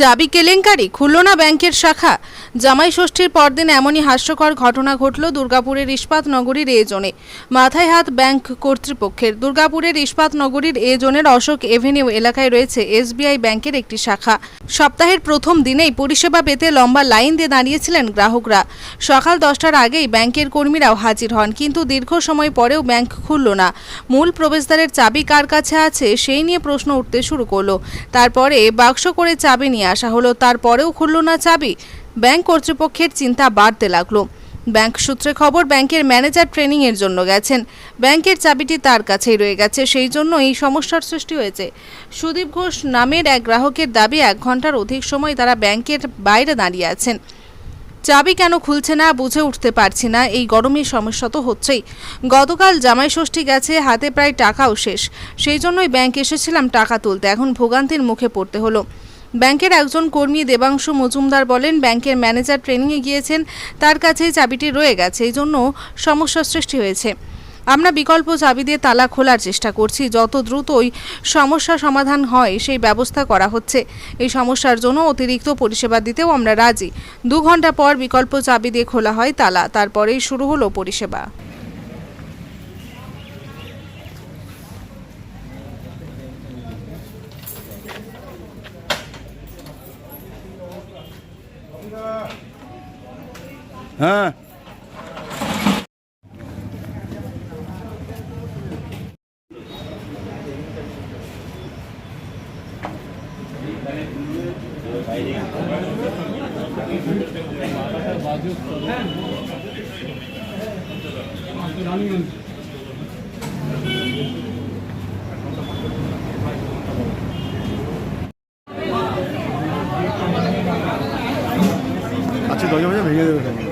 চাবি কেলেঙ্কারি খুলল না ব্যাংকের শাখা। জামাই ষষ্ঠীর পরদিন এমনই হাস্যকর ঘটনা ঘটল দুর্গাপুরের ইস্পাত নগরীর এ জোনে। মাথায় হাত ব্যাংক কর্তৃপক্ষের। দুর্গাপুরের ইস্পাত নগরীর এ জোনের অশোক এভিনিউ এলাকায় রয়েছে এসবিআই ব্যাংকের একটি শাখা। সপ্তাহের প্রথম দিনেই পরিষেবা পেতে লম্বা লাইন দিয়ে দাঁড়িয়েছিলেন গ্রাহকরা। সকাল দশটার আগেই ব্যাংকের কর্মীরাও হাজির হন, কিন্তু দীর্ঘ সময় পরেও ব্যাংক খুলল না। মূল প্রবেশদ্বারের চাবি কার কাছে আছে, সেই নিয়ে প্রশ্ন উঠতে শুরু করল। তারপরে বাক্স করে চাবি নিয়ে আসা হলো, তারপরেও খুলল না চাবি। ব্যাংক কর্তৃপক্ষের চিন্তা বাড়তে লাগল। ব্যাংক সূত্রে খবর, ব্যাংকের ম্যানেজার ট্রেনিং এর জন্য গেছেন। ব্যাংকের চাবিটি তার কাছেই রয়ে গেছে, সেই জন্য এই সমস্যার সৃষ্টি হয়েছে। সুদীপ ঘোষ নামের এক গ্রাহকের দাবি, এক ঘণ্টার অধিক সময় তারা ব্যাংকের বাইরে দাঁড়িয়ে আছেন। চাবি কেন খুলছে না, বুঝে উঠতে পারছি না, এই গরমের সমস্যা তো হচ্ছেই। গতকাল জামাই ষষ্ঠী গেছে, হাতে প্রায় টাকাও শেষ। সেই জন্যই ব্যাংক এসেছিলাম টাকা তুলতে, এখন ভোগান্তির মুখে পড়তে হলো। ব্যাংকের একজন কর্মী দেবাংশু মজুমদার বলেন, ব্যাংকের ম্যানেজার ট্রেনিংয়ে গিয়েছেন, তার কাছেই চাবিটি রয়ে গেছে, এই জন্য সমস্যার সৃষ্টি হয়েছে। আমরা বিকল্প চাবি দিয়ে তালা খোলার চেষ্টা করছি, যত দ্রুতই সমস্যা সমাধান হয়, সেই ব্যবস্থা করা হচ্ছে। এই সমস্যার জন্য অতিরিক্ত পরিষেবা দিতেও আমরা রাজি। দু ঘণ্টা পর বিকল্প চাবি দিয়ে খোলা হয় তালা, তারপরেই শুরু হলো পরিষেবা। 嗯。啊！直接直接背下来就行。